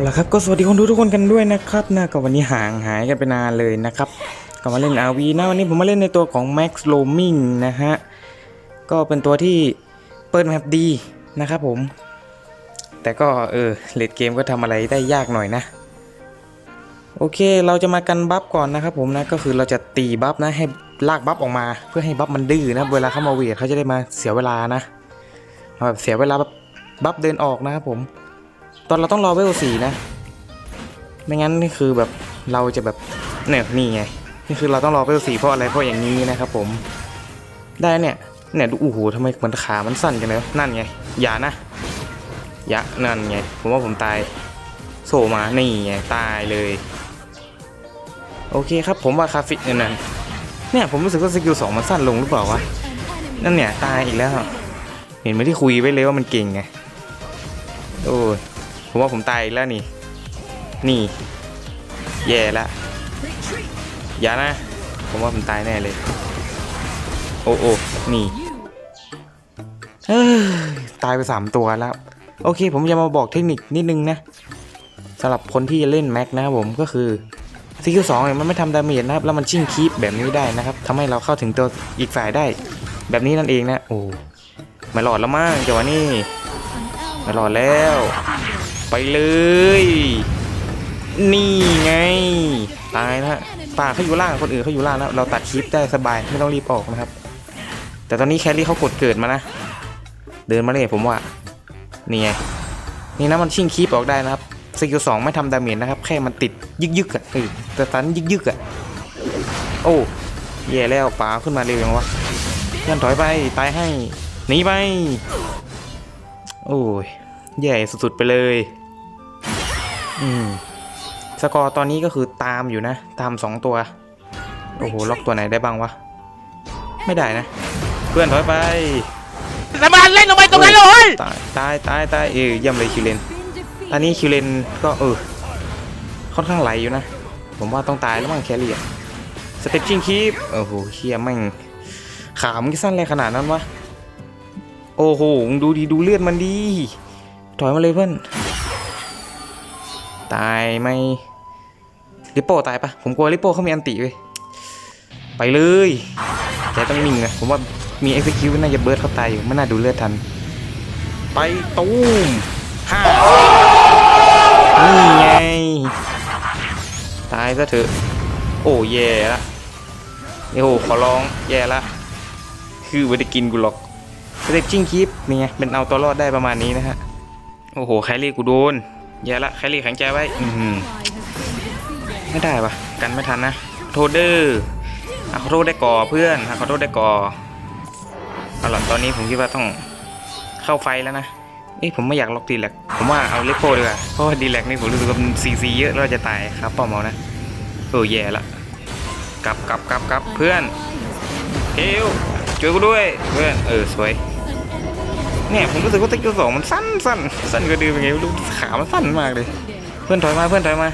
เอาละครับก็สวัสดีคนดูทุกคนกันด้วยนะครับนะก็วันนี้ห่างหายกันไปนานเลยนะครับก็มาเล่น RV นะวันนี้ผมมาเล่นในตัวของ Max Roaming นะฮะก็เป็นตัวที่เปิดแมปดีนะครับผม แต่ก็เออเลดเกมก็ทำอะไรได้ยากหน่อยนะ โอเคเราจะมากันบัฟก่อนนะครับผมนะก็คือเราจะตีบัฟนะให้ลากบัฟออกมา เพื่อให้บัฟมันดื้อนะเวลาเข้ามาเวทเขาจะได้มาเสียเวลานะแบบเสียเวลาบัฟบัฟเดินออกนะครับผม ตอนเราต้องรอเวลสี่นะ ไม่งั้นนี่คือแบบเราจะแบบเนี่ยนี่ไง นี่คือเราต้องรอเวลสี่เพราะอะไรเพราะอย่างนี้นะครับผม ได้เนี่ย เนี่ยดูโอ้โหทำไมมันขามันสั้นจังเลยนั่นไง อย่านะ อย่านั่นไง ผมว่าผมตาย โซมา นี่ไง ตายเลย โอเคครับ ผมว่าคาฟิเนี่ยนั่นเนี่ยผมรู้สึกว่าสกิลสองมันสั้นลงหรือเปล่าวะ นั่นเนี่ย ตายอีกแล้ว เห็นไหมที่คุยไว้เลยว่ามันเก่งไง โอ้ย ผมว่าผมตายแล้วนี่ นี่ แย่ละอย่านะ ผมว่าผมตายแน่เลย โอ้โอ้นี่เอ้ยตายไปสามตัวแล้ว โอเค ผมจะมาบอกเทคนิคนิดนึงนะสำหรับคนที่จะเล่นแม็กนะครับผมก็คือสกิลสองเนี่ยมันไม่ทำดาเมจนะครับ แล้วมันชิ่งคีปแบบนี้ได้นะครับทำให้เราเข้าถึงตัวอีกฝ่ายได้ แบบนี้นั่นเองนะ โอ้ไม่หลอดแล้วมั้งจังหวะนี้ไม่รอดแล้ว ไปเลย นี่ไง ตายนะฮะป่าเขาอยู่ล่างคนอื่นเขาอยู่ล่างแล้วเราตัดคลิปได้สบายไม่ต้องรีบออกนะครับ แต่ตอนนี้แคลรี่เขากดเกิดมานะ เดินมาเลยผมว่า นี่ไง นี่นะมันชิ่งคลิปออกได้นะครับสกิลสองไม่ทำดาเมจนะครับ แค่มันติดยึกยึกๆอะเออแต่ตันยึกยึกๆอะโอ้แย่แล้วป่าขึ้นมาเร็วยังวะเพื่อนถอยไปตายให้หนีไป โอ้ยใหญ่สุดๆไปเลย อืม สกอร์ตอนนี้ก็คือตามอยู่นะ ตามสองตัว โอ้โห ล็อกตัวไหนได้บ้างวะ ไม่ได้นะ เพื่อนถอยไปแล้วมาเล่นลงไปตรงนั้นเลยตายตายตายตายเออเยี่ยมเลยคิวเลนตอนนี้คิวเลนก็เออ ค่อนข้างไหลอยู่นะ ผมว่าต้องตายแล้วมั้งแครี่อะสเต็ปชิงคีปโอ้โหเชียแม่งขามันสั้นเลยขนาดนั้นวะ โอ้โหมึงดูดีดูเลือดมันดี ถอยมาเลยเพื่อน ตายไหมลิปโป้ตายปะผมกลัวลิปโป้เขามีอันติเว้ยไปเลยแกต้องนิ่งอะผมว่ามีเอ็กซิคิวน่าจะเบิร์ดเขาตายอยู่ไม่น่าดูเลือดทัน ไปตูมห้านี่ไง ตายซะเถอะ โอ้แย่ละโอ้โหขอร้องแย่ละ คือไม่ได้กินกูหรอกสเต็ปชิงคีปนี่ไงเป็นเอาตัวรอดได้ประมาณนี้นะฮะ โอ้โห แครี่กูโดน แย่ละแครี่แข็งใจไว้อือหือไม่ได้ปะกันไม่ทันนะโทษเดอร์อะขอโทษได้ก่อเพื่อนอะขอโทษได้ก่อเอาล่ะตอนนี้ผมคิดว่าต้องเข้าไฟแล้วนะเอ้ยผมไม่อยากล็อกดีแลกผมว่าเอาเลโก้ดีกว่าเพราะว่าดีแลกนี่ผมรู้สึกว่ามันซีซีเยอะแล้วเราจะตายครับป้อมเอานะเออแย่ละกลับกลับกลับกลับเพื่อนเฮลช่วยกูด้วยเพื่อนเออสวย เนี่ยผมรู้สึกว่าตะกิ้วสองมันสั้นสั้นสั้นกว่าเดิมยังไงไม่รู้ขามันสั้นมากเลย เพื่อนถอยมาเพื่อนถอยมา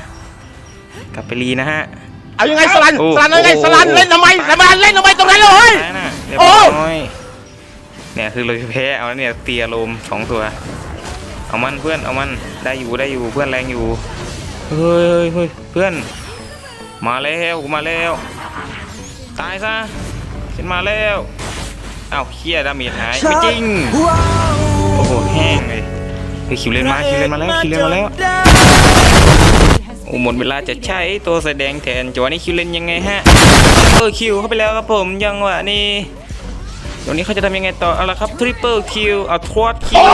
กลับไปรีนะฮะเอายังไงสลันโอ้สลันเอายังไงโอ้สลันเล่นทำไมแล้วมาเล่นลงไปตรงนั้นเลยตายนะเรียบโอ้ร้อยเนี่ยคือเราจะแพ้เอาแล้วเนี่ยเตียโลมสองตัว เอามันเพื่อนเอามันได้อยู่ได้อยู่เพื่อนแรงอยู่เฮ้ยเฮ้ยเพื่อน มาแล้วกูมาแล้ว ตายซะฉันมาแล้ว อ้าวเคียดาเมจหายไม่จริง โอ้โหแห้งเลยเฮ้ยคิวเลนมาคิวเลนมาแล้วคิวเลนมาแล้วโอ้หมดเวลาจะใช้ตัวแสดงแทนจังหวะนี้คิวเลนยังไงฮะเออคิวเข้าไปแล้วครับผมยังหวะนี้ตรงนี้เขาจะทำยังไงต่อเอาละครับทริปเปิลคิวเอาทวดคิว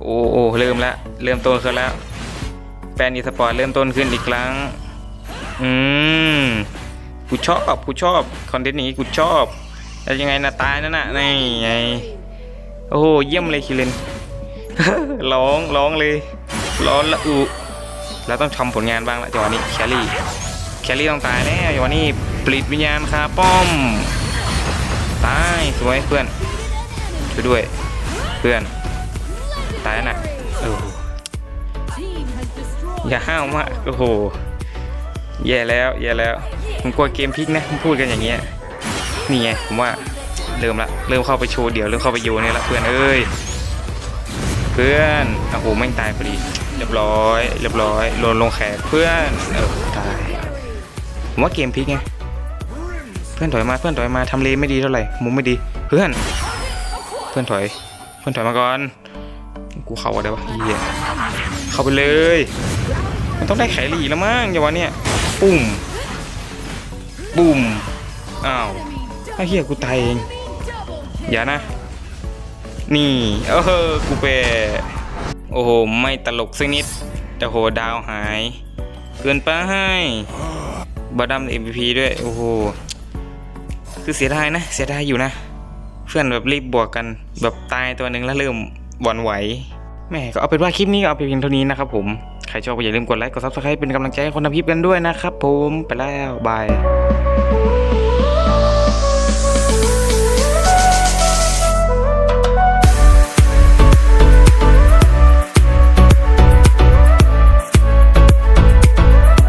โอ้โอ้เริ่มแล้วเริ่มต้นขึ้นแล้วแฟนอีสปอร์ตเริ่มต้นขึ้นอีกครั้ง อืม กูชอบกูชอบ คอนเทนต์อย่างนี้กูชอบ แล้วยังไงนะตายนั่นน่ะนี่ไงโอ้โหเยี่ยมเลยคิเลนร้องร้องเลยร้อนละอุเราต้องทำผลงานบ้างละจังหวะนี้แคลรี่แคลรี่ต้องตายแน่จังหวะนี้ปลิดวิญญาณคาป้อมตายสวยเพื่อนช่วยด้วยเพื่อนตายน่ะโอ้โหอย่าห้าวมากโอ้โหแย่แล้วแย่แล้วผมกลัวเกมพลิกนะผมพูดกันอย่างเงี้ย นี่ไงผมว่าเริ่มละเริ่มเข้าไปโชว์เดี๋ยวเริ่มเข้าไปโยนนี่ละเพื่อนเอ้ยเพื่อนโอ้โหแม่งตายพอดีเรียบร้อยเรียบร้อยโดนลงแขกเพื่อนเออตายผมว่าเกมพลิกไงเพื่อนถอยมาเพื่อนถอยมาทำเลไม่ดีเท่าไหร่มุมไม่ดีเพื่อน เพื่อนถอย เพื่อนถอยมาก่อนกูเข้าอะไรวะเฮียเข้าไปเลย มันต้องได้ไขลีแล้วมั้งอย่าวะเนี่ยปุ้มปุ้มอ้าว ไอ้เฮียกูตายเอง อย่านะ นี่เออกูเปโอ้โห ไม่ตลกสักนิด แต่โหดาวหาย เกินไปบาดัมเอ็มพีด้วย โอ้โห คือเสียดายนะ เสียดายอยู่นะ เพื่อนแบบรีบบวกกัน แบบตายตัวหนึ่งแล้วเริ่มหวั่นไหวแม่ก็เอาเป็นว่าคลิปนี้ก็เอาไปเพียงเท่านี้นะครับผม ใครชอบก็อย่าลืมกดไลค์ กดซับสไครป์เป็นกำลังใจให้คนทำคลิปกันด้วยนะครับผม ไปแล้ว บาย